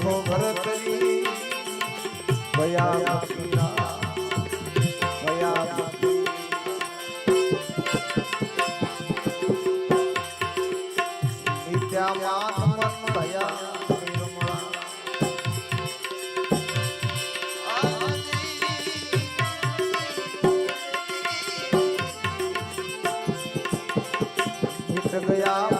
ભરતજી ભયા ભક્તિના ભયા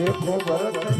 દેખો ભરત